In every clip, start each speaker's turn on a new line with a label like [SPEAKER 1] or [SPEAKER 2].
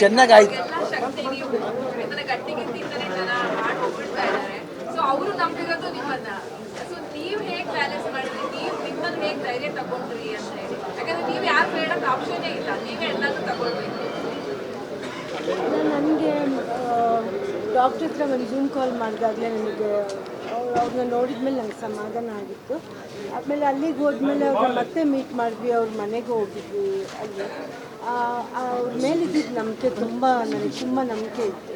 [SPEAKER 1] ಚೆನ್ನಾಗಾಯ್ತು.
[SPEAKER 2] ಎಲ್ಲ ಶಕ್ತಿ ನೀವು ಇದನ್ನ ಗಟ್ಟಿಗೆ ತಿಂದರೆ ಜನ ಹಾಡ್ ಹೋಗ್ಬಿಡ್ತಾ ಇದ್ದಾರೆ. ಸೊ ಅವರು ನಂಬಿರೋದು ನಿಮ್ಮನ್ನ. ಸೊ ನೀವು ಹೇಗೆ ಬ್ಯಾಲೆನ್ಸ್ ಮಾಡಿದ್ರಿ? ನೀವು ನಿಮ್ಮನ್ನ ಹೇಗೆ ಧೈರ್ಯ ತಗೊಂಡ್ರಿ ಅಂತ ಹೇಳಿ. ಯಾಕಂದ್ರೆ ನೀವು ಯಾರು ಹೇಳಕ್ ಆಪ್ಷನ್ನೇ ಇಲ್ಲ. ನೀವೇ ಎಲ್ಲಾನು ತಗೊಳ್ಬೇಕು.
[SPEAKER 3] ನನಗೆ ಡಾಕ್ಟ್ರ್ ಹತ್ರ ಒಂದು ಜೂಮ್ ಕಾಲ್ ಮಾಡಿದಾಗಲೇ ನನಗೆ ಅವ್ರು ಅವ್ರನ್ನ ನೋಡಿದ್ಮೇಲೆ ನಂಗೆ ಸಮಾಧಾನ ಆಗಿತ್ತು. ಆಮೇಲೆ ಅಲ್ಲಿಗೆ ಹೋದ್ಮೇಲೆ ಅವ್ರನ್ನ ಮತ್ತೆ ಮೀಟ್ ಮಾಡಿದ್ವಿ ಅವ್ರ ಮನೆಗೆ ಹೋಗಿದ್ವಿ ಅಲ್ಲಿ. ಅವ್ರ ಮೇಲಿದ್ದಿದ್ದು ನಂಬಿಕೆ ತುಂಬ ನನಗೆ ತುಂಬ ನಂಬಿಕೆ ಇತ್ತು.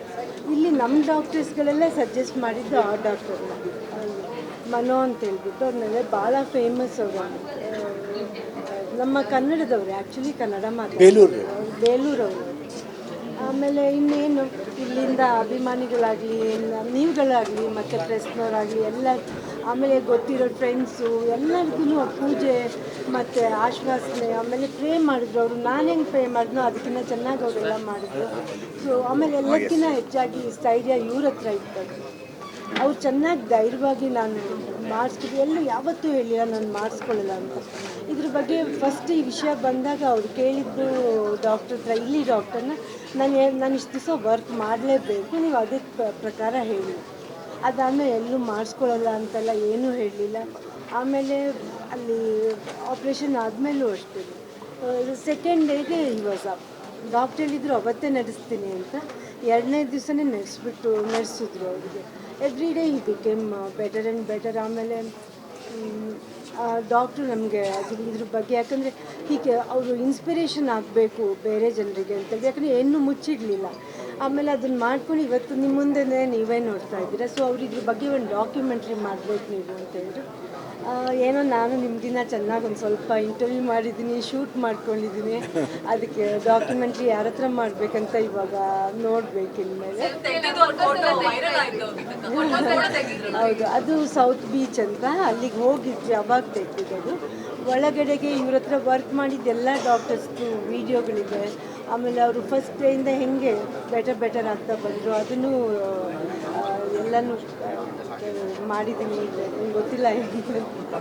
[SPEAKER 3] ಇಲ್ಲಿ ನಮ್ಮ ಡಾಕ್ಟರ್ಸ್ಗಳೆಲ್ಲ ಸಜೆಸ್ಟ್ ಮಾಡಿದ್ದು ಆ ಡಾಕ್ಟರ್ನ ಮನೋ ಅಂತ ಹೇಳ್ಬಿಟ್ಟು ಅವ್ರನ್ನೆಲ್ಲ ಭಾಳ ಫೇಮಸ್ ಅವರು. ನಮ್ಮ ಕನ್ನಡದವ್ರು ಆ್ಯಕ್ಚುಲಿ ಕನ್ನಡ ಮಾತಾಡ್ತಾರೆ.
[SPEAKER 1] ಬೇಲೂರು.
[SPEAKER 3] ಬೇಲೂರವರು. ಆಮೇಲೆ ಇನ್ನೇನು ಇಲ್ಲಿಂದ ಅಭಿಮಾನಿಗಳಾಗಲಿ ನೀವುಗಳಾಗಲಿ ಮತ್ತು ಪ್ರೆಸ್ನವರಾಗಲಿ ಎಲ್ಲ ಆಮೇಲೆ ಗೊತ್ತಿರೋ ಫ್ರೆಂಡ್ಸು ಎಲ್ಲರಿಗೂ ಪೂಜೆ ಮತ್ತು ಆಶ್ವಾಸನೆ, ಆಮೇಲೆ ಪ್ರೇ ಮಾಡಿದ್ರು ಅವರು. ನಾನು ಹೆಂಗೆ ಪ್ರೇ ಮಾಡಿದ್ನೋ ಅದಕ್ಕಿಂತ ಚೆನ್ನಾಗಿ ಅವರೆಲ್ಲ ಮಾಡಿದ್ರು. ಸೊ ಆಮೇಲೆ ಎಲ್ಲಕ್ಕಿಂತ ಹೆಚ್ಚಾಗಿ ಸ್ಥೈರ್ಯ ಇವ್ರ ಹತ್ರ ಇತ್ತು. ಅವ್ರು ಚೆನ್ನಾಗಿ ಧೈರ್ಯವಾಗಿ ನಾನು ಮಾಡಿಸ್ಬಿಟ್ಟು ಎಲ್ಲೂ ಯಾವತ್ತೂ ಹೇಳಿಲ್ಲ ನಾನು ಮಾಡಿಸ್ಕೊಳ್ಳಲ್ಲ ಅಂತ. ಇದ್ರ ಬಗ್ಗೆ ಫಸ್ಟ್ ಈ ವಿಷಯ ಬಂದಾಗ ಅವ್ರು ಕೇಳಿದ್ದು ಡಾಕ್ಟರ್ ಹತ್ರ, ಇಲ್ಲಿ ಡಾಕ್ಟರ್ನ ನಾನು ನಾನು ಇಷ್ಟು ದಿವಸ ವರ್ಕ್ ಮಾಡಲೇಬೇಕು, ನೀವು ಅದಕ್ಕೆ ಪ್ರ- ಪ್ರಕಾರ ಹೇಳಿ. ಅದಾದಮೇಲೆ ಎಲ್ಲೂ ಮಾಡಿಸ್ಕೊಳ್ಳಲ್ಲ ಅಂತೆಲ್ಲ ಏನೂ ಹೇಳಲಿಲ್ಲ. ಆಮೇಲೆ ಅಲ್ಲಿ ಆಪ್ರೇಷನ್ ಆದಮೇಲೂ ಅಷ್ಟೇ. ಸೆಕೆಂಡ್ ಡೇಗೆ ಇವಾಗ ಡಾಕ್ಟರ್ ಹೇಳಿದ್ರು ಅವತ್ತೇ ನಡೆಸ್ತೀನಿ ಅಂತ. ಎರಡನೇ ದಿವಸನೇ ನಡೆಸ್ಬಿಟ್ಟು ನಡೆಸಿದ್ರು ಅವರಿಗೆ. Every day he became better and better ಆಮೇಲೆ ಡಾಕ್ಟ್ರು ನಮಗೆ ಅದು ಇದ್ರ ಬಗ್ಗೆ, ಯಾಕಂದರೆ ಹೀಗೆ ಅವರು ಇನ್ಸ್ಪಿರೇಷನ್ ಆಗಬೇಕು ಬೇರೆ ಜನರಿಗೆ ಅಂತೇಳಿ. ಯಾಕಂದರೆ ಏನೂ ಮುಚ್ಚಿಡಲಿಲ್ಲ. ಆಮೇಲೆ ಅದನ್ನು ಮಾಡ್ಕೊಂಡು ಇವತ್ತು ನಿಮ್ಮ ಮುಂದೆ ನೀವೇ ನೋಡ್ತಾ ಇದ್ದೀರಾ. ಸೊ ಅವ್ರು ಇದ್ರ ಬಗ್ಗೆ ಒಂದು ಡಾಕ್ಯುಮೆಂಟ್ರಿ ಮಾಡಬೇಕು ನೀವು ಅಂತ ಹೇಳಿದ್ರು. ಆ, ಏನೋ ನಾನು ನಿಮ್ಮದಿನ ಚೆನ್ನಾಗಿ ಒಂದು ಸ್ವಲ್ಪ ಇಂಟರ್ವ್ಯೂ ಮಾಡಿದ್ದೀನಿ ಶೂಟ್ ಮಾಡ್ಕೊಂಡಿದ್ದೀನಿ. ಅದಕ್ಕೆ ಡಾಕ್ಯುಮೆಂಟ್ರಿ ಯಾರ ಹತ್ರ ಮಾಡ್ಬೇಕಂತ ಇವಾಗ ನೋಡ್ಬೇಕು ಇನ್ಮೇಲೆ. ಹೌದು ಅದು ಸೌತ್ ಬೀಚ್ ಅಂತ. ಅಲ್ಲಿಗೆ ಹೋಗಿದ್ವಿ ಅವಾಗ ತೆಗ್ದಿದ್ದು ಒಳಗಡೆಗೆ ಇವ್ರ ಹತ್ರ ವರ್ಕ್ ಮಾಡಿದ್ದೆಲ್ಲ ಡಾಕ್ಟರ್ಸ್ದು ವೀಡಿಯೋಗಳಿದೆ ಆಮೇಲೆ ಅವರು ಫಸ್ಟ್ ಡೇಯಿಂದ ಹೆಂಗೆ ಬೆಟರ್ ಬೆಟರ್ ಆಗ್ತಾ ಬಂದರು. ಅದನ್ನು ಎಲ್ಲನೂ ಮಾಡಿದ್ದೀನಿ ಗೊತ್ತಿಲ್ಲ ಗೊತ್ತಿಲ್ಲ.